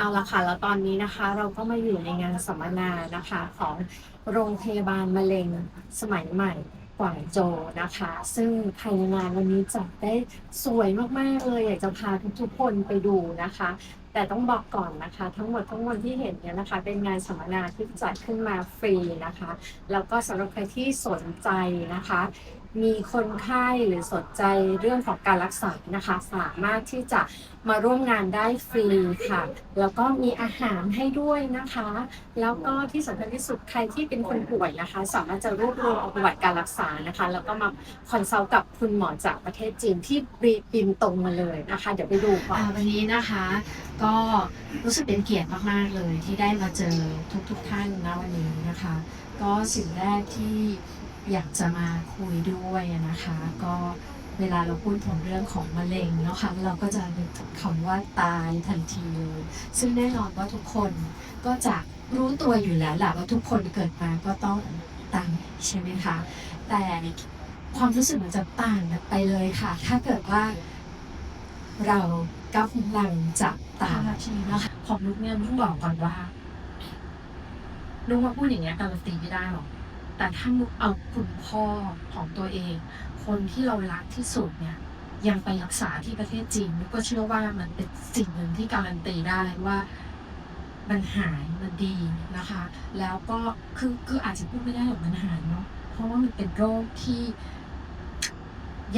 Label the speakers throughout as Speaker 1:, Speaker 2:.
Speaker 1: เอาละค่ะแล้วตอนนี้นะคะ เราก็มาอยู่ในงานสัมมนานะคะของโรงพยาบาลมะเร็งสมัยใหม่กวางโจนะคะ ซึ่งภายในงานวันนี้จัดได้สวยมากๆเลย อยากจะพาทุกๆคนไปดูนะคะแต่ต้องบอกก่อนนะคะ ทั้งหมดทั้งมวลที่เห็นเนี่ยนะคะ เป็นงานสัมมนาที่จัดขึ้นมาฟรีนะคะ แล้วก็สำหรับใครที่สนใจนะคะ มีคนไข้หรือสนใจเรื่องของการรักษานะคะ สามารถที่จะมาร่วมงานได้ฟรีค่ะ แล้วก็มีอาหารให้ด้วยนะคะ แล้วก็ที่สำคัญที่สุดใครที่เป็นคนป่วยนะคะ สามารถจะรวบรวมเอาประวัติการรักษานะคะ แล้วก็มาคอนซัลท์กับคุณหมอจากประเทศจีนที่บินตรงมาเลยนะคะ เดี๋ยวไปดูก่อน
Speaker 2: วันนี้นะคะก็รู้สึกเป็นเกียรติมาก ๆ เลยที่ได้มาเจอทุกๆทท่านนะวันนี้นะคะ ก็สิ่งแรกที่อยากจะมาคุยด้วยนะคะ ก็เวลาเราพูดถึงเรื่องของมะเร็งเนาะคะเราก็จะนึกถึงคำว่าตายทันทีเลยซึ่งแน่นอนว่าทุกคนก็จะรู้ตัวอยู่แล้วแหละว่าทุกคนเกิดมาก็ต้องตายใช่ไหมคะแต่ความรู้สึกมันจะต่างกันไปเลยค่ะ ถ้าเกิดว่าเรา กำลังจะตายนะคะ
Speaker 3: ของนุกเนี่ยต้องบอกก่อนว่านุกมาพูดอย่างเงี้ยการันตีไม่ได้หรอกแต่ถ้านุกเอาคุณพ่อของตัวเอง คนที่เรารักที่สุดเนี่ยยังไปรักษาที่ประเทศจีนนุกก็เชื่อว่ามันเป็นสิ่งหนึ่งที่การันตีได้ว่ามันหายมันดีนะคะ แล้วก็คือคืออาจจะพูดไม่ได้หรอกมันหายเนาะเพราะว่ามันเป็นโรคที่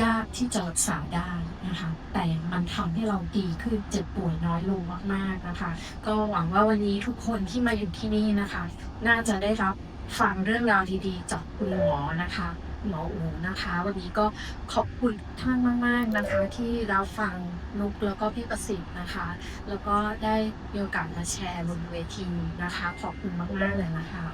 Speaker 3: ยากที่จะรักษาได้นะคะ แต่มันทำให้เราดีขึ้นเจ็บป่วยน้อยลงมากๆนะคะ ก็หวังว่าวันนี้ทุกคนที่มาอยู่ที่นี่นะคะ น่าจะได้รับฟังเรื่องราวดีๆ จากคุณหมอนะคะหมออูนะคะ วันนี้ก็ขอบคุณท่านมาก ๆนะคะ ที่รับฟังนุกแล้วก็พี่ประสิทธิ์นะคะ แล้วก็ได้มีโอกาสมาแชร์บนเวทีนะคะ ขอบคุณมาก ๆ เลยนะคะ